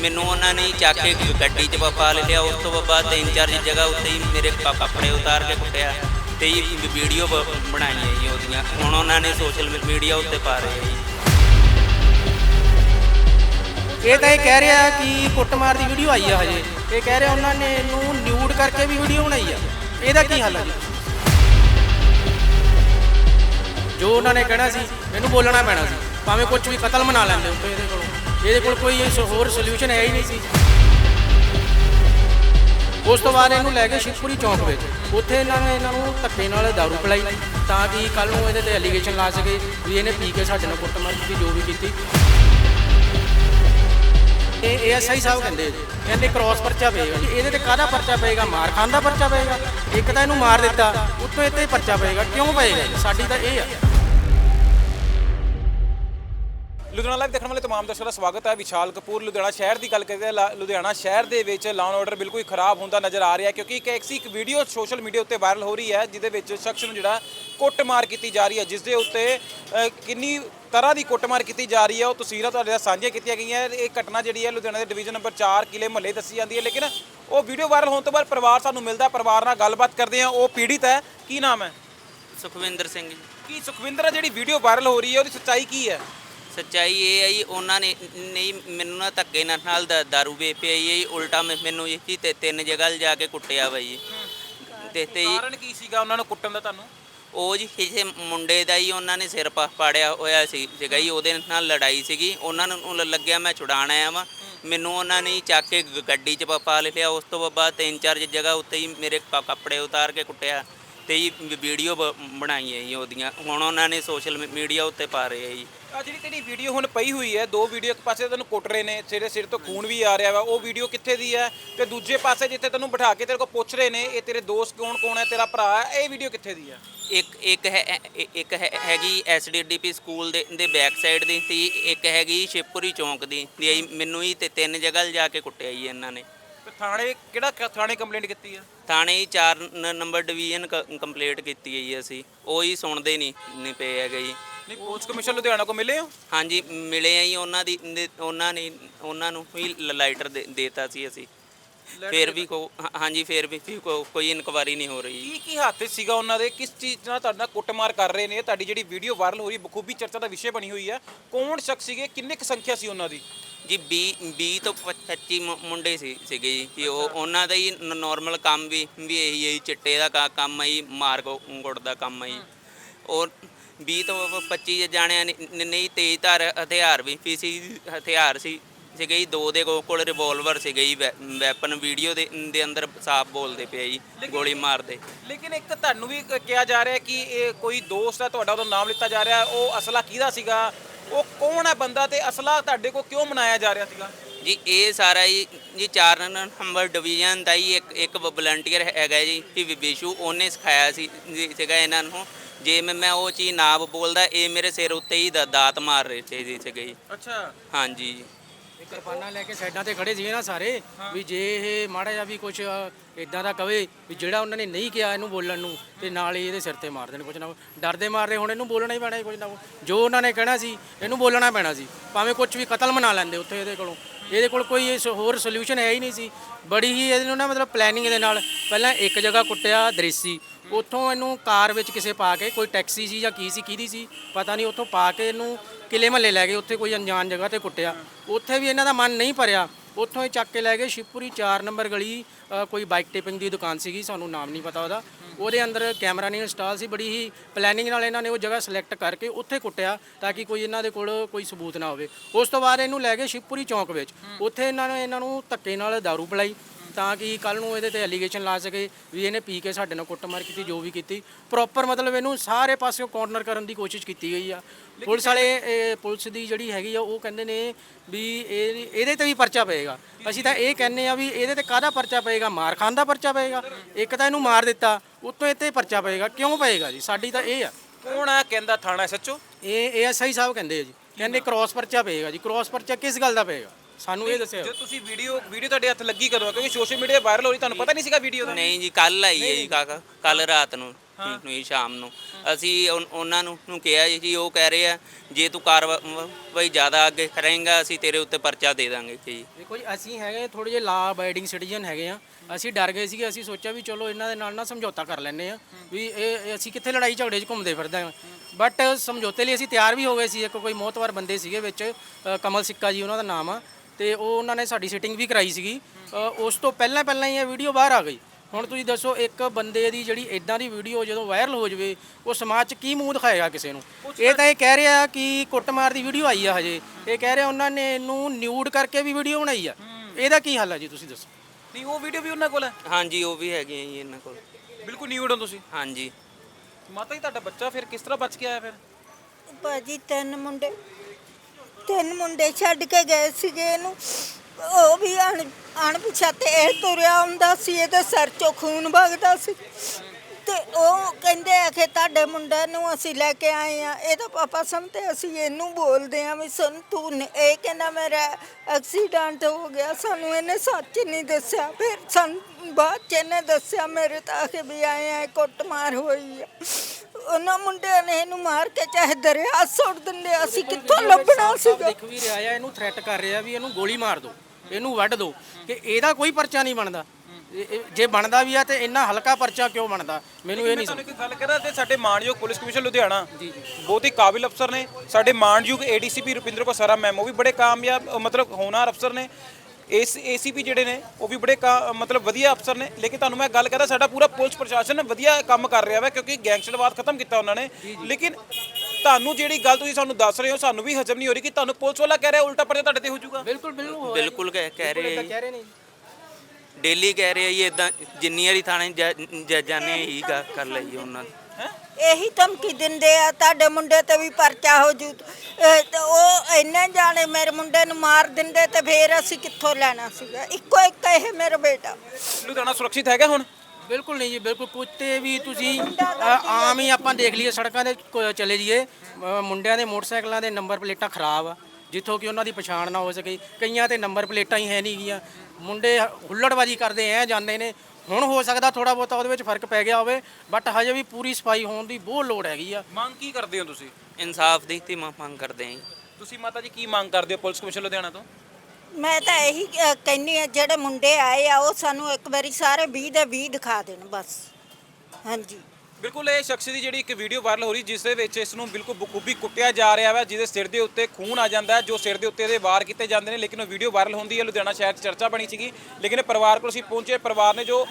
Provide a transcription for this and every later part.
ਮੈਨੂੰ ਉਹਨਾਂ ਨੇ ਚੱਕ ਕੇ ਗੱਡੀ 'ਚ ਪਾ ਲਿਆ। ਉਸ ਤੋਂ ਬਾਅਦ ਤਿੰਨ ਚਾਰ ਜਗ੍ਹਾ ਉੱਤੇ ਹੀ ਮੇਰੇ ਕ- ਕੱਪੜੇ ਉਤਾਰ ਕੇ ਕੁੱਟਿਆ ਤੇ ਜੀ ਵੀਡੀਓ ਬ- ਬਣਾਈਆਂ ਜੀ ਉਹਦੀਆਂ। ਹੁਣ ਉਹਨਾਂ ਨੇ ਸੋਸ਼ਲ ਮੀਡੀਆ ਉੱਤੇ ਪਾ ਰਹੇ ਜੀ। ਇਹ ਤਾਂ ਇਹ ਕਹਿ ਰਿਹਾ ਕਿ ਕੁੱਟਮਾਰ ਦੀ ਵੀਡੀਓ ਆਈ ਆ ਹਜੇ। ਇਹ ਕਹਿ ਰਿਹਾ ਉਹਨਾਂ ਨੇ ਇਹਨੂੰ ਨਿਊਡ ਕਰਕੇ ਵੀ ਵੀਡੀਓ ਬਣਾਈ ਆ। ਇਹਦਾ ਕੀ ਹੱਲ ਹੈ ਜੋ? ਉਹਨਾਂ ਨੇ ਕਹਿਣਾ ਸੀ ਮੈਨੂੰ ਬੋਲਣਾ ਪੈਣਾ ਸੀ। ਭਾਵੇਂ ਕੁਝ ਵੀ ਕਤਲ ਮਨਾ ਲੈਂਦੇ ਉੱਤੇ ਇਹਦੇ ਕੋਲ। ਇਹਦੇ ਕੋਲ ਕੋਈ ਇਸ ਹੋਰ ਸੋਲੂਸ਼ਨ ਹੈ ਹੀ ਨਹੀਂ ਸੀ। ਉਸ ਤੋਂ ਬਾਅਦ ਇਹਨੂੰ ਲੈ ਕੇ ਸ਼ਿਵਪੁਰੀ ਚੌਂਕ ਵਿੱਚ। ਉੱਥੇ ਇਹਨਾਂ ਨੇ ਇਹਨਾਂ ਨੂੰ ਧੱਕੇ ਨਾਲ ਦਾਰੂ ਪਿਲਾਈ, ਤਾਂ ਕਿ ਕੱਲ ਨੂੰ ਇਹਦੇ ਤੇ ਐਲੀਗੇਸ਼ਨ ਲਾ ਸਕੇ ਵੀ ਇਹਨੇ ਪੀ ਕੇ ਸਾਡੇ ਨਾਲ ਕੁੱਟਮਾਰ ਕੀਤੀ, ਜੋ ਵੀ ਕੀਤੀ। ਇਹ ਏਐਸਆਈ ਸਾਹਿਬ ਕਹਿੰਦੇ ਜੀ, ਕਹਿੰਦੇ ਕ੍ਰਾਸ ਪਰਚਾ ਪਏਗਾ। ਜੀ ਇਹਦੇ ਤੇ ਕਾਹਦਾ ਪਰਚਾ ਪਏਗਾ? ਮਾਰ ਖਾਨ ਦਾ ਪਰਚਾ ਪਏਗਾ? ਇੱਕ ਤਾਂ ਇਹਨੂੰ ਮਾਰ ਦਿੱਤਾ, ਉੱਤੋਂ ਇਹ ਤੇ ਪਰਚਾ ਪਏਗਾ। ਕਿਉਂ ਪਏਗਾ? ਸਾਡੀ ਤਾਂ ਇਹ ਆ। ਲੁਧਿਆਣਾ ਲਾਈਵ ਦੇਖਣ ਵਾਲੇ ਤਮਾਮ ਦਰਸ਼ਕਾਂ ਦਾ ਸਵਾਗਤ ਹੈ। ਵਿਸ਼ਾਲ ਕਪੂਰ ਲੁਧਿਆਣਾ ਸ਼ਹਿਰ ਦੀ ਗੱਲ ਕਰਦੇ ਹਾਂ ਲੁਧਿਆਣਾ ਸ਼ਹਿਰ ਦੇ ਵਿੱਚ ਲਾਅ ਆਰਡਰ ਬਿਲਕੁਲ ਹੀ ਖਰਾਬ ਹੁੰਦਾ ਨਜ਼ਰ ਆ ਰਿਹਾ ਕਿਉਂਕਿ ਇੱਕ ਐਕਸੀ ਇੱਕ ਵੀਡੀਓ ਸੋਸ਼ਲ ਮੀਡੀਆ ਉੱਤੇ ਵਾਇਰਲ ਹੋ ਰਹੀ ਹੈ ਜਿਹਦੇ ਵਿੱਚ ਸ਼ਖਸ ਨੂੰ ਜਿਹੜਾ ਕੁੱਟਮਾਰ ਕੀਤੀ ਜਾ ਰਹੀ ਹੈ ਜਿਸ ਦੇ ਉੱਤੇ ਕਿੰਨੀ ਤਰ੍ਹਾਂ ਦੀ ਕੁੱਟਮਾਰ ਕੀਤੀ ਜਾ ਰਹੀ ਹੈ ਉਹ ਤਸਵੀਰਾਂ ਤੁਹਾਡੇ ਨਾਲ ਸਾਂਝੀਆਂ ਕੀਤੀਆਂ ਗਈਆਂ। ਇਹ ਘਟਨਾ ਜਿਹੜੀ ਹੈ ਲੁਧਿਆਣਾ ਦੇ ਡਿਵੀਜ਼ਨ ਨੰਬਰ 4 ਕਿਲੇ ਮਹੱਲੇ ਦੱਸੀ ਜਾਂਦੀ ਹੈ ਲੇਕਿਨ ਉਹ ਵੀਡੀਓ ਵਾਇਰਲ ਹੋਣ ਤੋਂ ਬਾਅਦ ਪਰਿਵਾਰ ਸਾਨੂੰ ਮਿਲਦਾ ਪਰਿਵਾਰ ਨਾਲ ਗੱਲਬਾਤ ਕਰਦੇ ਹਾਂ। ਉਹ ਪੀੜਿਤ ਹੈ। ਕੀ ਨਾਮ ਹੈ? ਸੁਖਵਿੰਦਰ ਸਿੰਘ ਜੀ। ਕੀ ਸੁਖਵਿੰਦਰ ਜਿਹੜੀ ਵੀਡੀਓ ਵਾਇਰਲ ਹੋ ਰਹੀ ਹੈ ਉਹਦੀ ਸੱਚਾਈ ਕੀ ਹੈ? ਸੱਚਾਈ ਇਹ ਜੀ ਉਹਨਾਂ ਨੇ ਨਹੀਂ ਮੈਨੂੰ ਨਾ ਧੱਕੇ ਨਾਲ ਨਾਲ ਦ- ਦਾਰੂ ਵੇ ਪਿਆਈ ਹੈ ਜੀ ਉਲਟਾ ਮੈਂ- ਮੈਨੂੰ ਇਹ ਜੀ ਤੇ ਤਿੰਨ ਜਗ੍ਹਾ ਲਿਜਾ ਕੇ ਕੁੱਟਿਆ ਵਾ ਜੀ। ਤੇ ਤੇ ਜੀ ਕਾਰਨ ਕੀ ਸੀਗਾ ਉਹਨਾਂ ਨੂੰ ਕੁੱਟਣ ਦਾ ਤੁਹਾਨੂੰ? ਉਹ ਜੀ ਕਿਸੇ ਮੁੰਡੇ ਦਾ ਹੀ ਉਹਨਾਂ ਨੇ ਸਿਰ ਪਾ ਪਾੜਿਆ ਹੋਇਆ ਸੀ ਸੀਗਾ ਜੀ ਉਹਦੇ ਨਾਲ ਲੜਾਈ ਸੀਗੀ। ਉਹਨਾਂ ਨੂੰ ਲ- ਲੱਗਿਆ ਮੈਂ ਛੁਡਾਣ ਆਇਆ ਵਾਂ। ਮੈਨੂੰ ਉਹਨਾਂ ਨੇ ਹੀ ਚੱਕ ਕੇ ਗ- ਗੱਡੀ 'ਚ ਪਾ- ਪਾ ਲਿਆ ਉਸ ਤੋਂ ਬਾਅਦ ਤਿੰਨ ਚਾਰ ਜਗ੍ਹਾ ਉੱਤੇ ਹੀ ਮੇਰੇ ਕ- ਕੱਪੜੇ ਉਤਾਰ ਕੇ ਕੁੱਟਿਆ। ਤੇ ਜੀ ਵੀਡੀਓ ਬ- ਬਣਾਈ ਹੈ ਜੀ ਉਹਦੀਆਂ। ਹੁਣ ਉਹਨਾਂ ਨੇ ਸੋਸ਼ਲ ਮੀਡੀਆ ਉੱਤੇ ਪਾ ਰਹੇ ਆ ਜੀ। ਆ ਜਿਹੜੀ ਤੇਰੀ ਵੀਡੀਓ ਹੁਣ ਪਈ ਹੋਈ ਹੈ ਦੋ ਵੀਡੀਓ ਇੱਕ ਪਾਸੇ ਤੈਨੂੰ ਕੁੱਟ ਰਹੇ ਨੇ ਤੇਰੇ ਸਿਰ ਤੋਂ ਖੂਨ ਵੀ ਆ ਰਿਹਾ ਵਾ ਉਹ ਵੀਡੀਓ ਕਿੱਥੇ ਦੀ ਹੈ? ਤੇ ਦੂਜੇ ਪਾਸੇ ਜਿੱਥੇ ਤੈਨੂੰ ਬਿਠਾ ਕੇ ਤੇਰੇ ਕੋਲ ਪੁੱਛ ਰਹੇ ਨੇ ਇਹ ਤੇਰੇ ਦੋਸਤ ਕੌਣ ਕੌਣ ਹੈ ਤੇਰਾ ਭਰਾ ਹੈ ਇਹ ਵੀਡੀਓ ਕਿੱਥੇ ਦੀ ਹੈ? ਇੱਕ ਇੱਕ ਹੈ ਇੱਕ ਹੈ- ਹੈਗੀ ਐਸਡੀਡੀਪੀ ਸਕੂਲ ਦੇ ਦੇ ਬੈਕ ਸਾਈਡ ਦੀ ਤੇ ਇੱਕ ਹੈਗੀ ਸ਼ਿਵਪੁਰੀ ਚੌਂਕ ਦੀ ਤੇ ਜੀ ਮੈਨੂੰ ਹੀ ਤੇ ਤਿੰਨ ਜਗ੍ਹਾ ਲਿਜਾ ਕੇ ਕੁੱਟਿਆ ਜੀ ਇਹਨਾਂ ਨੇ। ਥਾਣੇ ਕਿਹੜਾ ਥਾਣੇ ਕੰਪਲੇਂਟ ਕੀਤੀ ਹੈ? ਥਾਣੇ ਹੀ 4 ਨੰਬਰ ਡਿਵੀਜ਼ਨ ਕੰਪਲੀਟ ਕੀਤੀ ਹੈ ਜੀ ਅਸੀਂ। ਉਹ ਹੀ ਸੁਣਦੇ ਨਹੀਂ ਨਹੀਂ ਪਏ ਹੈਗੇ ਜੀ। ਨਹੀਂ ਪੁਲਿਸ ਕਮਿਸ਼ਨ ਲੁਧਿਆਣਾ ਕੋ ਮਿਲੇ ਹੋ? ਹਾਂਜੀ ਮਿਲੇ ਆ ਜੀ ਉਹਨਾਂ ਦੀ ਉਹਨਾਂ ਨੇ ਉਹਨਾਂ ਨੂੰ ਹੀ ਲਾਈਟਰ ਦੇਤਾ ਸੀ ਅਸੀਂ। ਫਿਰ ਵੀ ਕੋ ਹਾਂਜੀ ਫਿਰ ਵੀ ਕੋਈ ਇਨਕੁਆਰੀ ਨਹੀਂ ਹੋ ਰਹੀ ਕੀ ਕੀ ਹੱਥ ਸੀਗਾ ਉਹਨਾਂ ਦੇ? ਕਿਸ ਚੀਜ਼ ਨਾਲ ਤੁਹਾਡਾ ਕੁੱਟਮਾਰ ਕਰ ਰਹੇ ਨੇ? ਤੁਹਾਡੀ ਜਿਹੜੀ ਵੀਡੀਓ ਵਾਇਰਲ ਹੋ ਰਹੀ ਬਖੂਬੀ ਚਰਚਾ ਦਾ ਵਿਸ਼ੇ ਬਣੀ ਹੋਈ ਹੈ। ਕੌਣ ਸ਼ਖਸ ਸੀਗੇ? ਕਿੰਨੇ ਕੁ ਸੰਖਿਆ ਸੀ ਉਹਨਾਂ ਦੀ? ਜੀ 20 20 ਤੋਂ 25 ਮੁ- ਮੁੰਡੇ ਸੀ ਸੀਗੇ ਜੀ। ਕਿ ਉਹ ਉਹਨਾਂ ਦਾ ਹੀ ਨਾਰਮਲ ਕੰਮ ਵੀ ਵੀ ਇਹੀ ਹੈ ਜੀ, ਚਿੱਟੇ ਦਾ ਕਾ- ਕੰਮ ਹੈ ਜੀ ਮਾਰ ਗੁ- ਗੁੜ ਦਾ ਕੰਮ ਹੈ ਜੀ। ਔਰ 20 ਤੋਂ 25 ਜਾਣਿਆਂ ਨੇ ਨ- ਨਹੀਂ ਤੇਜ਼ ਧਾਰ ਹਥਿਆਰ ਵੀ ਵੀ ਸੀ ਹਥਿਆਰ ਸੀ ਸੀਗੇ ਜੀ ਦੋ ਦੇ ਕੋ- ਕੋਲ ਰਿਵੋਲਵਰ ਸੀਗੇ ਜੀ ਵੈਪਨ ਵੀਡੀਓ ਦੇ ਦੇ ਅੰਦਰ ਸਾਫ਼ ਬੋਲਦੇ ਪਏ ਜੀ ਗੋਲੀ ਮਾਰਦੇ। ਲੇਕਿਨ ਇੱਕ ਤੁਹਾਨੂੰ ਵੀ ਕ- ਕਿਹਾ ਜਾ ਰਿਹਾ ਕਿ ਇਹ ਕੋਈ ਦੋਸਤ ਹੈ ਤੁਹਾਡਾ ਉਹਦਾ ਨਾਮ ਲਿੱਤਾ ਜਾ ਰਿਹਾ ਉਹ ਅਸਲਾ ਕਿਹਦਾ ਸੀਗਾ? ਉਹ ਕੌਣ ਹੈ ਬੰਦਾ ਤੇ ਅਸਲਾ ਤੁਹਾਡੇ ਕੋਲ ਕਿਉਂ ਮਨਾਇਆ ਜਾ ਰਿਹਾ ਸੀਗਾ? ਜੀ ਇਹ ਸਾਰਾ ਜੀ ਜੀ 4 ਨੰਬਰ ਡਿਵੀਜ਼ਨ ਦਾ ਹੀ ਇੱਕ ਇੱਕ ਵਲੰਟੀਅਰ ਹੈਗਾ ਜੀ ਵੀ ਵਿਸ਼ੂ ਉਹਨੇ ਸਿਖਾਇਆ ਸੀ ਜੀ ਸੀਗਾ ਇਹਨਾਂ ਨੂੰ। ਜੇ ਮੈਂ ਮੈਂ ਉਹ ਚੀਜ਼ ਨਾ ਬੋਲਦਾ ਇਹ ਮੇਰੇ ਸਿਰ ਉੱਤੇ ਹੀ ਦ- ਦਾਤ ਮਾਰ ਰਹੇ ਸੀ ਜੀ ਸੀਗੇ ਜੀ। ਅੱਛਾ। ਹਾਂਜੀ। ਇਹ ਕਿਰਪਾਨਾਂ ਲੈ ਕੇ ਸਾਈਡਾਂ ਤੇ ਖੜੇ ਸੀਗੇ ਨਾ ਸਾਰੇ ਵੀ ਜੇ ਇਹ ਮਾੜਾ ਜਿਹਾ ਵੀ ਕੁਝ ਇਦਾਂ ਦਾ ਕਵੇ ਵੀ ਜਿਹੜਾ ਉਹਨਾਂ ਨੇ ਨਹੀਂ ਕਿਹਾ ਇਹਨੂੰ ਬੋਲਣ ਨੂੰ ਤੇ ਨਾਲ ਹੀ ਇਹਦੇ ਸਿਰ ਤੇ ਮਾਰ ਦੇਣ ਕੁਝ ਨਾ ਕੁਛ। ਡਰਦੇ ਮਾਰਦੇ ਹੁਣ ਇਹਨੂੰ ਬੋਲਣਾ ਹੀ ਪੈਣਾ ਸੀ ਕੁਝ ਨਾ ਕੁਛ। ਜੋ ਉਹਨਾਂ ਨੇ ਕਹਿਣਾ ਸੀ ਇਹਨੂੰ ਬੋਲਣਾ ਪੈਣਾ ਸੀ। ਭਾਵੇਂ ਕੁਝ ਵੀ ਕਤਲ ਮਨਾ ਲੈਂਦੇ ਉੱਥੇ ਇਹਦੇ ਕੋਲੋਂ। ਇਹਦੇ ਕੋਲ ਕੋਈ ਇਸ ਹੋਰ ਸੋਲੂਸ਼ਨ ਹੈ ਹੀ ਨਹੀਂ ਸੀ। ਬੜੀ ਹੀ ਇਹਨੂੰ ਨਾ ਮਤਲਬ ਪਲੈਨਿੰਗ ਦੇ ਨਾਲ ਪਹਿਲਾਂ ਇੱਕ ਜਗ੍ਹਾ ਕੁੱਟਿਆ ਦ੍ਰਿਸ਼ੀ। ਉੱਥੋਂ ਇਹਨੂੰ ਕਾਰ ਵਿੱਚ ਕਿਸੇ ਪਾ ਕੇ ਕੋਈ ਟੈਕਸੀ ਸੀ ਜਾਂ ਕੀ ਸੀ ਕਿਹਦੀ ਸੀ ਪਤਾ ਨਹੀਂ ਉੱਥੋਂ ਪਾ ਕੇ ਇਹਨੂੰ ਕਿਲੇ ਮਹੱਲੇ ਲੈ ਗਏ ਉੱਥੇ ਕੋਈ ਅਣਜਾਣ ਜਗ੍ਹਾ ਤੇ ਕੁੱਟਿਆ। ਉੱਥੇ ਵੀ ਇਹਨਾਂ ਦਾ ਮਨ ਨਹੀਂ ਭਰਿਆ। ਉੱਥੋਂ ਹੀ ਚੱਕ ਕੇ ਲੈ ਗਏ ਸ਼ਿਵਪੁਰੀ 4 ਨੰਬਰ ਗਲੀ ਅ, ਕੋਈ ਬਾਈਕ ਟੇਪਿੰਗ ਦੀ ਦੁਕਾਨ ਸੀਗੀ ਸਾਨੂੰ ਨਾਮ ਨਹੀਂ ਪਤਾ ਉਹਦਾ। ਉਹਦੇ ਅੰਦਰ ਕੈਮਰਾ ਨਹੀਂ ਇੰਸਟਾਲ ਸੀ ਬੜੀ ਹੀ ਪਲੈਨਿੰਗ ਨਾਲ ਇਹਨਾਂ ਨੇ ਉਹ ਜਗ੍ਹਾ ਸਿਲੈਕਟ ਕਰਕੇ ਉੱਥੇ ਕੁੱਟਿਆ ਤਾਂ ਕਿ ਕੋਈ ਇਹਨਾਂ ਦੇ ਕੋਲ ਕੋਈ ਸਬੂਤ ਨਾ ਹੋਵੇ। ਉਸ ਤੋਂ ਬਾਅਦ ਇਹਨੂੰ ਲੈ ਗਏ ਸ਼ਿਵਪੁਰੀ ਚੌਂਕ ਵਿੱਚ। ਉੱਥੇ ਇਹਨਾਂ ਨੇ ਇਹਨਾਂ ਨੂੰ ਧੱਕੇ ਨਾਲ ਦਾਰੂ ਪਿਲਾਈ। ਤਾਂ ਕਿ ਕੱਲ ਨੂੰ ਇਹਦੇ ਤੇ ਐਲੀਗੇਸ਼ਨ ਲਾ ਸਕੇ ਵੀ ਇਹਨੇ ਪੀ ਕੇ ਸਾਡੇ ਨਾਲ ਕੁੱਟਮਾਰ ਕੀਤੀ ਜੋ ਵੀ ਕੀਤੀ। ਪ੍ਰੋਪਰ ਮਤਲਬ ਇਹਨੂੰ ਸਾਰੇ ਪਾਸਿਓਂ ਕਾਰਨਰ ਕਰਨ ਦੀ ਕੋਸ਼ਿਸ਼ ਕੀਤੀ ਗਈ ਆ। ਪੁਲਿਸ ਵਾਲੇ ਇਹ ਪੁਲਿਸ ਦੀ ਜਿਹੜੀ ਹੈਗੀ ਆ ਉਹ ਕਹਿੰਦੇ ਨੇ ਵੀ ਇਹ ਇਹਦੇ ਤੇ ਵੀ ਪਰਚਾ ਪਏਗਾ। ਅਸੀਂ ਤਾਂ ਇਹ ਕਹਿੰਨੇ ਆ ਵੀ ਇਹਦੇ ਤੇ ਕਾਹਦਾ ਪਰਚਾ ਪਏਗਾ? ਮਾਰ ਖਾਨ ਦਾ ਪਰਚਾ ਪਏਗਾ। ਇੱਕ ਤਾਂ ਇਹਨੂੰ ਮਾਰ ਦਿੱਤਾ ਉੱਤੋਂ ਤੇ ਪਰਚਾ ਪਏਗਾ। ਕਿਉਂ ਪਏਗਾ ਜੀ? ਸਾਡੀ ਤਾਂ ਇਹ ਆ। ਕੌਣ ਹੈ ਕਹਿੰਦਾ ਥਾਣਾ ਸੱਚੋ ਇਹ ਏਐਸਆਈ ਸਾਹਿਬ ਕਹਿੰਦੇ ਆ ਜੀ। ਕਹਿੰਦੇ ਕ੍ਰਾਸ ਪਰਚਾ ਪਏਗਾ ਜੀ। ਕ੍ਰਾਸ ਪਰਚਾ ਕਿਸ ਗੱਲ ਦਾ ਪਏਗਾ? ਸਾਨੂੰ ਇਹ ਦੱਸਿਓ। ਜੇ ਤੁਸੀਂ ਵੀਡੀਓ ਵੀਡੀਓ ਤੁਹਾਡੇ ਹੱਥ ਲੱਗੀ ਕਰੋ ਕਿਉਂਕਿ ਸੋਸ਼ਲ ਮੀਡੀਆ ਵਾਇਰਲ ਹੋ ਰਹੀ ਤੁਹਾਨੂੰ ਪਤਾ ਨਹੀਂ ਸੀਗਾ ਵੀਡੀਓ ਦਾ? ਨਹੀਂ ਜੀ ਕੱਲ ਆਈ ਹੈ ਜੀ ਕਾਕਾ ਕੱਲ ਰਾਤ ਨੂੰ ਨੂੰ ਹੀ ਸ਼ਾਮ ਨੂੰ। ਅਸੀਂ ਉਨ- ਉਹਨਾਂ ਨੂੰ ਨੂੰ ਕਿਹਾ ਜੀ ਜੀ ਉਹ ਕਹਿ ਰਹੇ ਆ ਜੇ ਤੂੰ ਕਾਰਵਾਈ ਜ਼ਿਆਦਾ ਅੱਗੇ ਕਰੇਂਗਾ ਅਸੀਂ ਤੇਰੇ ਉੱਤੇ ਪਰਚਾ ਦੇ ਦਾਂਗੇ ਜੀ। ਦੇਖੋ ਜੀ ਅਸੀਂ ਹੈਗੇ ਥੋੜੇ ਜਿਹੇ ਲਾ ਅਬਾਈਡਿੰਗ ਸਿਟੀਜ਼ਨ ਹੈਗੇ ਆ। ਅਸੀਂ ਡਰ ਗਏ ਸੀਗੇ ਅਸੀਂ ਸੋਚਿਆ ਵੀ ਚਲੋ ਇਹਨਾਂ ਦੇ ਨਾਲ ਨਾ ਸਮਝੌਤਾ ਕਰ ਲੈਨੇ ਆ ਵੀ ਇਹ ਇਹ ਅਸੀਂ ਕਿੱਥੇ ਲੜਾਈ ਝਗੜੇ 'ਚ ਘੁੰਮਦੇ ਫਿਰਦੇ ਆ। ਬਟ ਸਮਝੌਤੇ ਲਈ ਅਸੀਂ ਤਿਆਰ ਵੀ ਹੋ ਗਏ ਸੀ ਇੱਕ ਕੋਈ ਮੋਤਵਾਰ ਬੰਦੇ ਸੀਗੇ ਵਿੱਚ ਅ, ਕਮਲ ਸਿੱਕਾ ਜੀ ਉਹਨਾਂ ਦਾ ਨਾਮ ਆ। ਤੇ ਉਹ ਉਹਨਾਂ ਨੇ ਸਾਡੀ ਸਿਟਿੰਗ ਵੀ ਕਰਾਈ ਸੀਗੀ। ਅ, ਉਸ ਤੋਂ ਪਹਿਲਾਂ ਪਹਿਲਾਂ ਹੀ ਇਹ ਵੀਡੀਓ ਬਾਹਰ ਆ ਗਈ। ਹੁਣ ਤੁਸੀਂ ਦੱਸੋ ਇੱਕ ਬੰਦੇ ਦੀ ਜਿਹੜੀ ਇਦਾਂ ਦੀ ਵੀਡੀਓ ਜਦੋਂ ਵਾਇਰਲ ਹੋ ਜਾਵੇ ਉਹ ਸਮਾਜ 'ਚ ਕੀ ਮੂੰਹ ਦਿਖਾਏਗਾ ਕਿਸੇ ਨੂੰ? ਇਹ ਤਾਂ ਇਹ ਕਹਿ ਰਿਹਾ ਕਿ ਕੁੱਟਮਾਰ ਦੀ ਵੀਡੀਓ ਆਈ ਆ ਹਜੇ। ਇਹ ਕਹਿ ਰਿਹਾ ਉਹਨਾਂ ਨੇ ਇਹਨੂੰ ਨਿਊਡ ਕਰਕੇ ਵੀ ਵੀਡੀਓ ਬਣਾਈ ਆ। ਇਹਦਾ ਕੀ ਹੱਲ ਹੈ ਜੀ ਤੁਸੀਂ ਦੱਸੋ? ਨਹੀਂ ਉਹ ਵੀਡੀਓ ਵੀ ਉਹਨਾਂ ਕੋਲ ਹੈ ਹਾਂਜੀ ਉਹ ਵੀ ਹੈਗੇ ਆ ਜੀ ਇਹਨਾਂ ਕੋਲ। ਬਿਲਕੁਲ ਨਿਊਡ ਹੋ ਤੁਸੀਂ? ਹਾਂਜੀ। ਮਾਤਾ ਜੀ ਤੁਹਾਡਾ ਬੱਚਾ ਫਿਰ ਕਿਸ ਤਰ੍ਹਾਂ ਬਚ ਕੇ ਆਇਆ ਫਿਰ? ਭਾਜੀ ਤਿੰਨ ਮੁੰਡੇ। ਤਿੰਨ ਮੁੰਡੇ ਛੱਡ ਕੇ ਗਏ ਸੀਗੇ ਇਹਨੂੰ। ਉਹ ਵੀ ਅਣ ਅਣਪਛਾਤੇ, ਇਹ ਤੁਰਿਆ ਹੁੰਦਾ ਸੀ, ਇਹਦੇ ਸਿਰ ਚੋਂ ਖੂਨ ਵਗਦਾ ਸੀ। ਤੇ ਉਹ ਕਹਿੰਦੇ ਆ ਕਿ ਤੁਹਾਡੇ ਮੁੰਡੇ ਨੂੰ ਅਸੀਂ ਲੈ ਕੇ ਆਏ ਆ। ਇਹਦਾ ਪਾਪਾ ਸਮਝਦੇ ਅਸੀਂ ਇਹਨੂੰ ਬੋਲਦੇ ਆ ਵੀ ਸਾਨੂੰ ਤੂੰ ਨੀ- ਇਹ ਕਹਿੰਦਾ ਮੇਰਾ ਐਕਸੀਡੈਂਟ ਹੋ ਗਿਆ, ਸਾਨੂੰ ਇਹਨੇ ਸੱਚ ਨਹੀਂ ਦੱਸਿਆ। ਫਿਰ ਸਾਨੂੰ ਬਾਅਦ ਚ ਇਹਨੇ ਦੱਸਿਆ, ਮੇਰੇ ਤਾਂ ਆ ਕੇ ਵੀ ਆਏ ਆ ਕੁੱਟਮਾਰ ਹੋਈ ਆ। ਉਹਨਾਂ ਮੁੰਡਿਆਂ ਨੇ ਇਹਨੂੰ ਮਾਰ ਕੇ ਚਾਹੇ ਦਰਿਆ ਸੁੱਟ ਦਿੰਦੇ ਅਸੀਂ ਕਿੱਥੋਂ ਲੱਭਣਾ ਸੀਗਾ? ਦੇਖ ਵੀ ਰਿਹਾ ਆ ਇਹਨੂੰ ਥ੍ਰੈਟ ਕਰ ਰਿਹਾ ਵੀ ਇਹਨੂੰ ਗੋਲੀ ਮਾਰ ਦਿਓ ਇਹਨੂੰ ਵੱਢ ਦਿਓ ਕਿ ਇਹਦਾ ਕੋਈ ਪਰਚਾ ਨਹੀਂ ਬਣਦਾ। ਇਹ- ਇਹ- ਜੇ ਬਣਦਾ ਵੀ ਆ ਤੇ ਇੰਨਾ ਹਲਕਾ ਪਰਚਾ ਕਿਉਂ ਬਣਦਾ? ਮੈਨੂੰ ਇਹ ਨਹੀਂ ਤੁਹਾਨੂੰ ਸਮਝ ਇੱਕ ਗੱਲ ਕਰਾਂ ਤੇ ਸਾਡੇ ਮਾਨਯੋਗ ਪੁਲਿਸ ਕਮਿਸ਼ਨ ਲੁਧਿਆਣਾ ਬਹੁਤ ਹੀ ਕਾਬਿਲ ਅਫਸਰ ਨੇ। ਸਾਡੇ ਮਾਨਯੋਗ ਏਡੀਸੀਪੀ ਰੁਪਿੰਦਰ ਕੋ ਸਰਾ ਮੈਮ ਉਹ ਵੀ ਬੜੇ ਕਾਮਯਾਬ ਅ, ਮਤਲਬ ਹੋਣਹਾਰ ਅਫਸਰ ਨੇ। ਇਸ ਏਸੀਪੀ ਜਿਹੜੇ ਨੇ ਉਹ ਵੀ ਬੜੇ ਕਾ- ਮਤਲਬ ਵਧੀਆ ਅਫਸਰ ਨੇ। ਲੇਕਿਨ ਤੁਹਾਨੂੰ ਮੈਂ ਗੱਲ ਕਰਾਂ ਸਾਡਾ ਪੂਰਾ ਪੁਲਿਸ ਪ੍ਰਸ਼ਾਸਨ ਵਧੀਆ ਕੰਮ ਕਰ ਰਿਹਾ ਵਾ ਕਿਉਂਕਿ ਗੈਂਗਸਟਰਵਾਦ ਖਤਮ ਕੀਤਾ ਉਹਨਾਂ ਨੇ। ਲੇਕਿਨ ਤੁਹਾਨੂੰ ਜਿਹੜੀ ਗੱਲ ਤੁਸੀਂ ਸਾਨੂੰ ਦੱਸ ਰਹੇ ਹੋ ਸਾਨੂੰ ਵੀ ਹਜਮ ਨਹੀਂ ਹੋ ਰਹੀ ਕਿ ਤੁਹਾਨੂੰ ਪੁਲਿਸ ਵਾਲਾ ਕਹਿ ਰਿਹਾ ਉਲਟਾ ਪਰਚਾ ਤੁਹਾਡੇ ਤੇ ਹੋ ਜਾਊਗਾ। ਬਿਲਕੁਲ ਬਿਲਕੁਲ ਬਿਲਕੁਲ ਕਹਿ ਕਹਿ ਰਹੇ ਜੀ। ਡੇਲੀ ਕਹਿ ਰਹੇ ਆ ਜੀ ਇਦਾਂ ਜਿੰਨੀ ਵਾਰੀ ਥਾਣੇ ਜ- ਜੱਜਾਂ ਨੇ ਹੀ ਕਰ ਲਈ ਉਹਨਾਂ ਦੀ। ਇਹੀ ਧਮਕੀ ਦਿੰਦੇ ਆ ਤੁਹਾਡੇ ਮੁੰਡੇ ਤੇ ਵੀ ਪਰਚਾ ਹੋ ਜੂ। ਇਹ ਤੇ ਉਹ ਇੰਨੇ ਜਾਣੇ ਮੇਰੇ ਮੁੰਡੇ ਨੂੰ ਮਾਰ ਦਿੰਦੇ ਤੇ ਫੇਰ ਅਸੀਂ ਕਿੱਥੋਂ ਲੈਣਾ ਸੀਗਾ? ਇੱਕੋ ਇੱਕ ਇਹ ਮੇਰਾ ਬੇਟਾ। ਲੁਧਿਆਣਾ ਸੁਰੱਖਿਅਤ ਹੈਗਾ ਹੁਣ? ਬਿਲਕੁਲ ਨਹੀਂ ਜੀ ਬਿਲਕੁਲ ਕੁੱਤੇ ਵੀ ਤੁਸੀਂ ਅ, ਆਮ ਹੀ ਆਪਾਂ ਦੇਖ ਲਈਏ ਸੜਕਾਂ ਕੋ- ਚਲੇ ਜਾਈਏ। ਅ, ਮੁੰਡਿਆਂ ਦੇ ਮੋਟਰਸਾਈਕਲਾਂ ਦੇ ਨੰਬਰ ਪਲੇਟਾਂ ਖਰਾਬ ਆ। ਜਿੱਥੋਂ ਕਿ ਉਹਨਾਂ ਦੀ ਪਛਾਣ ਨਾ ਹੋ ਸਕੇ। ਕਈਆਂ ਤੇ ਨੰਬਰ ਪਲੇਟਾਂ ਹੀ ਹੈ ਨਹੀਂ ਗੀਆਂ। ਮੁੰਡੇ ਹੁੱਲੜਬਾਜੀ ਕਰਦੇ ਐ ਜਾਂਦੇ ਨੇ। ਹੁਣ ਹੋ ਸਕਦਾ ਥੋੜਾ ਬਹੁਤਾ ਉਹਦੇ ਵਿੱਚ ਫ਼ਰਕ ਪੈ ਗਿਆ ਹੋਵੇ ਬਟ ਹਜੇ ਵੀ ਪੂਰੀ ਸਫ਼ਾਈ ਹੋਣ ਦੀ ਬਹੁਤ ਲੋੜ ਹੈਗੀ ਆ। ਮੰਗ ਕੀ ਕਰਦੇ ਹੋ ਤੁਸੀਂ? ਇਨਸਾਫ ਦੀ ਤੇ ਮੰਗ ਕਰਦੇ ਆ ਜੀ। ਤੁਸੀਂ ਮਾਤਾ ਜੀ ਕੀ ਮੰਗ ਕਰਦੇ ਹੋ ਪੁਲਿਸ ਕਮਿਸ਼ਨ ਲੁਧਿਆਣਾ ਤੋਂ? ਮੈਂ ਤਾਂ ਇਹੀ ਅ, ਕਹਿੰਨੀ ਆ ਜਿਹੜੇ ਮੁੰਡੇ ਆਏ ਆ ਉਹ ਸਾਨੂੰ ਇੱਕ ਵਾਰੀ ਸਾਰੇ 20 ਦੇ 20 ਦਿਖਾ ਦੇਣ ਬਸ। ਹਾਂਜੀ। ਬਿਲਕੁਲ, ਇਹ ਸ਼ਖਸ ਦੀ ਜਿਹੜੀ ਇੱਕ ਵੀਡੀਓ ਵਾਇਰਲ ਹੋ ਰਹੀ, ਜਿਸ ਦੇ ਵਿੱਚ ਇਸ ਨੂੰ ਬਿਲਕੁਲ ਬਖੂਬੀ ਕੁੱਟਿਆ ਜਾ ਰਿਹਾ ਹੈ ਜਿਹਦੇ ਸਿਰ ਦੇ ਉੱਤੇ ਖੂਨ ਆ ਜਾਂਦਾ ਹੈ, ਜੋ ਸਿਰ ਦੇ ਉੱਤੇ ਇਹਦੇ ਵਾਰ ਕੀਤੇ ਜਾਂਦੇ ਨੇ, ਲੇਕਿਨ ਉਹ ਵੀਡੀਓ ਵਾਇਰਲ ਹੁੰਦੀ ਹੈ, ਲੁਧਿਆਣਾ ਸ਼ਹਿਰ 'ਚ ਚਰਚਾ ਬਣੀ ਸੀਗੀ। ਲੇਕਿਨ ਪਰਿਵਾਰ ਕੋਲ ਅਸੀਂ ਪਹੁੰਚੇ, ਪਰਿਵਾਰ ਨੇ ਜੋ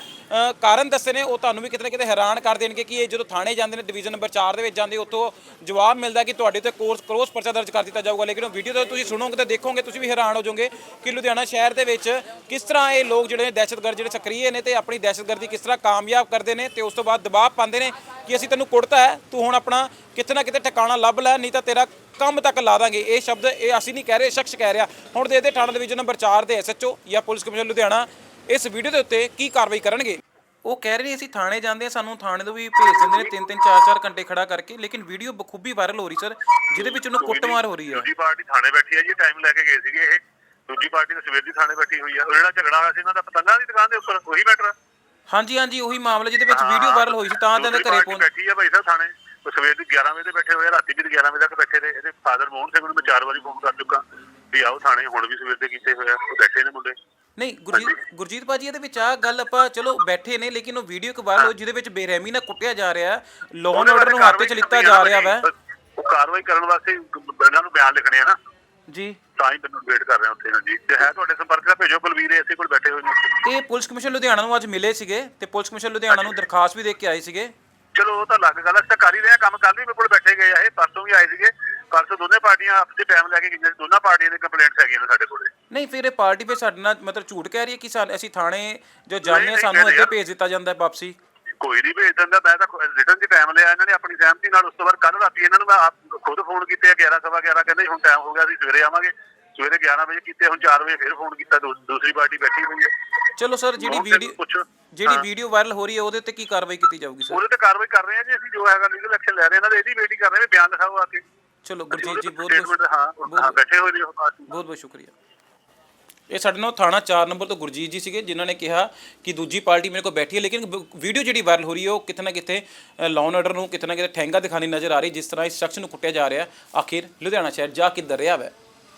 ਕਾਰਨ ਦੱਸੇ ਨੇ, ਉਹ ਤੁਹਾਨੂੰ ਵੀ ਕਿਤੇ ਨਾ ਕਿਤੇ ਹੈਰਾਨ ਕਰ ਦੇਣਗੇ ਕਿ ਇਹ ਜਦੋਂ ਥਾਣੇ ਜਾਂਦੇ ਨੇ ਡਿਵੀਜ਼ਨ ਨੰਬਰ 4 ਦੇ ਵਿੱਚ ਜਾਂਦੇ, ਉੱਥੋਂ ਜਵਾਬ ਮਿਲਦਾ ਕਿ ਤੁਹਾਡੇ ਤੇ ਕੋਰਸ ਕਰੋਸ ਪਰਚਾ ਦਰਜ ਕਰ ਦਿੱਤਾ ਜਾਊਗਾ। ਲੇਕਿਨ ਉਹ ਵੀਡੀਓ ਤੋਂ ਤੁਸੀਂ ਸੁਣੋਗੇ, ਤਾਂ ਦੇਖੋਗੇ, ਤੁਸੀਂ ਵੀ ਹੈਰਾਨ ਹੋ ਜਾਓਗੇ ਕਿ ਲੁਧਿਆਣਾ ਸ਼ਹਿਰ ਦੇ ਵਿੱਚ ਕਿਸ ਤਰ੍ਹਾਂ ਇਹ ਲੋਕ ਜਿਹੜੇ ਨੇ ਦਹਿਸ਼ਤਗਰਦ ਜਿਹੜੇ ਸਕਰੀਏ ਨੇ ਤੇ ਆਪਣੀ ਦਹਿਸ਼ਤਗਰਦੀ ਕਿਸ ਤਰ੍ਹਾਂ ਕਾਮਯਾਬ ਕਰਦੇ ਨੇ ਤੇ ਉਸ ਤੋਂ ਬਾਅਦ ਦਬਾਅ ਪਾਉਂਦੇ ਨੇ ਕਿ ਅਸੀਂ ਤੈਨੂੰ ਕੁੱਟਤਾ ਹੈ, ਤੂੰ ਹੁਣ ਆਪਣਾ ਕਿਤੇ ਨਾ ਕਿਤੇ ਟਿਕਾਣਾ ਲੱਭ ਲੈ, ਨਹੀਂ ਤਾਂ ਤੇਰਾ ਕੰਮ ਤੱਕ ਲਾ ਦਾਂਗੇ। ਇਹ ਸ਼ਬਦ ਇਹ ਅਸੀਂ ਨਹੀਂ ਕਹਿ ਰਹੇ, ਸ਼ਖਸ ਕਹਿ ਰਿਹਾ। ਹੁਣ ਦੇ ਦੇ ਥਾਣਾ ਡਿਵੀਜ਼ਨ ਨੰਬਰ 4 ਦੇ ਐਸਐਚਓ ਜਾਂ ਪੁਲਿਸ ਕਮਿਸ਼ਨਰ ਲੁਧਿਆਣਾ ਇਸ ਵੀਡੀਓ ਦੇ ਉੱਤੇ ਕੀ ਕਾਰਵਾਈ ਕਰਨਗੇ? ਉਹ ਕਹਿ ਰਹੇ ਨੇ ਅਸੀਂ ਥਾਣੇ ਜਾਂਦੇ ਆ ਸਾਨੂੰ ਥਾਣੇ ਤੋਂ ਵੀ ਭੇਜ ਦਿੰਦੇ ਨੇ 3-3 4-4 ਘੰਟੇ ਖੜਾ ਕਰਕੇ ਲੇਕਿਨ ਵੀਡੀਓ ਬਖੂਬੀ ਵਾਇਰਲ ਹੋ ਰਹੀ ਸਰ ਜਿਹਦੇ ਵਿੱਚ ਉਹਨੂੰ ਕੁੱਟਮਾਰ ਹੋ ਰਹੀ ਹੈ। ਦੂਜੀ ਪਾਰਟੀ ਥਾਣੇ ਬੈਠੀ ਹੈ ਜੀ ਟਾਈਮ ਲੈ ਕੇ ਗਏ ਸੀਗੇ ਇਹ। ਦੂਜੀ ਪਾਰਟੀ ਤਾਂ ਸਵੇਰ ਦੀ ਥਾਣੇ ਬੈਠੀ ਹੋਈ ਹੈ। ਉਹ ਜਿਹੜਾ ਝਗੜਾ ਹੋਇਆ ਸੀ ਇਹਨਾਂ ਦਾ ਪਤੰਗਾਂ ਦੀ ਦੁਕਾਨ ਦੇ ਉੱਪਰ ਉਹੀ ਮੈਟਰ ਹਾਂਜੀ ਹਾਂਜੀ ਉਹੀ ਮਾਮਲਾ ਜਿਹਦੇ ਵਿੱਚ ਵੀਡੀਓ ਵਾਇਰਲ ਹੋਈ ਸੀ ਤਾਂ ਤਾਂ ਘਰੇ ਪਹੁੰਚ ਬੈਠੀ ਹੈ ਭਾਈ ਸਾਹਿਬ ਥਾਣੇ। ਉਹ ਸਵੇਰ ਦੀ 11 ਵਜੇ ਤੇ ਬੈਠੇ ਹੋਏ ਆ ਰਾਤੀ ਵੀ 11 ਵਜੇ ਤੱਕ ਬੈਠੇ ਰਹੇ। ਇਹਦੇ ਫਾਦਰ ਮੋਹਨ ਸਿੰਘ ਨੂੰ ਮੈਂ ਚਾਰ ਵਾਰੀ ਫੋਨ ਕਰ ਚੁੱਕਾ ਵੀ ਆਓ ਥਾਣੇ ਹੁਣ ਵੀ ਸਵੇਰ ਦੇ ਕੀਤੇ ਹੋਏ ਆ ਉਹ ਬੈਠੇ ਨੇ ਮੁੰਡੇ। ਨਹੀਂ ਗੁਰਜੀਤ ਗੁਰਜੀਤ ਭਾਜੀ ਇਹਦੇ ਵਿੱਚ ਆ ਗੱਲ ਆਪਾਂ ਚਲੋ ਬੈਠੇ ਨੇ ਲੇਕਿਨ ਉਹ ਵੀਡੀਓ ਵਾਇਰਲ ਹੋ ਜਿਹਦੇ ਵਿੱਚ ਬੇਰਹਿਮੀ ਨਾਲ ਕੁੱਟਿਆ ਜਾ ਰਿਹਾ ਲੋਨ ਆਰਡਰ ਨੂੰ ਹੱਥ 'ਚ ਲਿੱਤਾ ਜਾ ਰਿਹਾ ਵਾ। ਉਹ ਕਾਰਵਾਈ ਕਰਨ ਵਾਸਤੇ ਇਹਨਾਂ ਨੂੰ ਬਿਆਨ ਲਿਖਣੇ ਆ ਨਾ। ਜੀ। ਤਾਂ ਹੀ ਮੈਨੂੰ ਵੇਟ ਕਰ ਰਹੇ ਉੱਥੇ ਹਾਂਜੀ। ਤੇ ਹੈ ਤੁਹਾਡੇ ਸੰਪਰਕ ਦਾ ਭੇਜੋ ਬਲਵੀਰ ਇਸੇ ਕੋਲ ਬੈਠੇ ਹੋਏ ਨੇ ਤੇ ਪੁਲਿਸ ਕਮਿਸ਼ਨ ਲੁਧਿਆਣਾ ਨੂੰ ਅੱਜ ਮਿਲੇ ਸੀਗੇ ਤੇ ਪੁਲਿਸ ਕਮਿਸ਼ਨ ਲੁਧਿਆਣਾ ਨੂੰ ਦਰਖਾਸਤ ਵੀ ਦੇ ਕੇ ਆਏ ਸੀਗੇ। ਚਲੋ ਉਹ ਤਾਂ ਅਲੱਗ ਗੱਲ ਅਸੀਂ ਕਰ ਹੀ ਰਹੇ ਹਾਂ ਕੰਮ ਕੱਲ ਵੀ ਮੇਰੇ ਕੋਲ ਬੈਠੇ ਗਏ ਆ ਇਹ ਪਰਸੋਂ ਵੀ ਆਏ ਸੀਗੇ। ਪਰਸੋਂ ਦੋਨੇ ਪਾਰਟੀਆਂ ਆਪਸੇ ਟਾਈਮ ਲੈ ਕੇ ਗਈਆਂ ਦੋਨਾਂ ਪਾਰਟੀਆਂ ਦੇ ਕੰਪਲੇਂਟਸ ਹੈਗੀਆਂ ਨੇ ਸਾਡੇ ਕੋਲੇ। ਨਹੀਂ ਫਿਰ ਇਹ ਪਾਰਟੀ ਫਿਰ ਸਾਡੇ ਨਾਲ ਮਤਲਬ ਝੂਠ ਕਹਿ ਰਹੀ ਹੈ ਕਿ ਸਾਨੂੰ ਅਸੀਂ ਥਾਣੇ ਜੋ ਨਹੀਂ ਸਾਨੂੰ ਅੱਗੇ ਭੇਜ ਦਿੱਤਾ ਜਾਂਦਾ ਹੈ ਵਾਪਸੀ। ਕੋਈ ਨਹੀਂ ਭੇਜ ਦਿੰਦਾ ਮੈਂ ਤਾਂ ਰਿਟਰਨ 'ਚ ਟਾਈਮ ਲਿਆ ਇਹਨਾਂ ਨੇ ਆਪਣੀ ਸਹਿਮਤੀ ਨਾਲ ਉਸ ਤੋਂ ਬਾਅਦ ਕੱਲ ਰਾਤੀ ਇਹਨਾਂ ਨੂੰ ਮੈਂ ਖੁਦ ਫੋਨ ਕੀਤੇ ਆ 11 ਸਵਾ 11 ਕਹਿੰਦੇ ਹੁਣ ਟਾਈਮ ਹੋ ਗਿਆ ਅਸੀਂ ਸਵੇਰੇ ਆਵਾਂਗੇ। ਸਵੇਰੇ 11 ਵਜੇ ਕੀਤੇ ਹੁਣ 4 ਵਜੇ ਫਿਰ ਫੋਨ ਕੀਤਾ ਦੂ- ਦੂਸਰੀ ਪਾਰਟੀ ਬੈਠੀ ਹੋਈ ਹੈ। ਚਲੋ ਸਰ ਜਿਹੜੀ ਵੀਡੀਓ। ਜਿਹੜੀ। ਵੀਡੀਓ ਵਾਇਰਲ ਹੋ ਰਹੀ ਹੈ ਉਹਦੇ ਤੇ ਕੀ ਕਾਰਵਾਈ ਕੀਤੀ ਜਾਊਗੀ ਸਰ? ਉਹਦੇ ਤੇ ਕਾਰਵਾਈ ਕਰ ਰਹੇ ਹਾਂ ਜੀ ਅਸੀਂ ਜੋ ਹੈਗਾ ਲੀਗਲ ਐਕਸ਼ਨ ਲੈ ਰਹੇ ਹਾਂ ਇਹਨਾਂ ਦੇ ਇਹਦੀ ਵੇਟ ਹੀ ਕਰ ਰਹੇ ਹਾਂ ਵੀ ਬਿਆਨ ਲਿਖਾਓ ਆ ਕੇ। ਚਲੋ ਗੁਰਜੀਤ ਜੀ ਬਹੁਤ ਬਹੁਤ ਹਾਂ ਹਾਂ ਬੈਠੇ ਹੋਏ ਨੇ ਬਹੁਤ ਬਹੁਤ ਸ਼ੁਕਰੀਆ। ਇਹ ਸਾਡੇ ਨਾਲ ਥਾਣਾ 4 ਨੰਬਰ ਤੋਂ ਗੁਰਜੀਤ ਜੀ ਸੀਗੇ ਜਿਨ੍ਹਾਂ ਨੇ ਕਿਹਾ ਕਿ ਦੂਜੀ ਪਾਰਟੀ ਮੇਰੇ ਕੋਲ ਬੈਠੀ ਹੈ ਲੇਕਿਨ ਵੀਡੀਓ ਜਿਹੜੀ ਵਾਇਰਲ ਹੋ ਰਹੀ ਹੈ ਉਹ ਕਿਤੇ ਨਾ ਕਿਤੇ ਲਾਅ ਆਰਡਰ ਨੂੰ ਕਿਤੇ ਨਾ ਕਿਤੇ ਠੈਂਗਾ ਦਿਖਾਣੀ ਨਜ਼ਰ ਆ ਰਹੀ ਜਿਸ ਤਰ੍ਹਾਂ ਇਸ ਸ਼ਖਸ ਨੂੰ ਕੁੱਟਿਆ ਜਾ ਰਿਹਾ ਆਖਿਰ ਲੁਧਿਆਣਾ ਸ਼ਹਿਰ ਜਾ ਕਿੱਧਰ ਰਿਹਾ ਵੈ?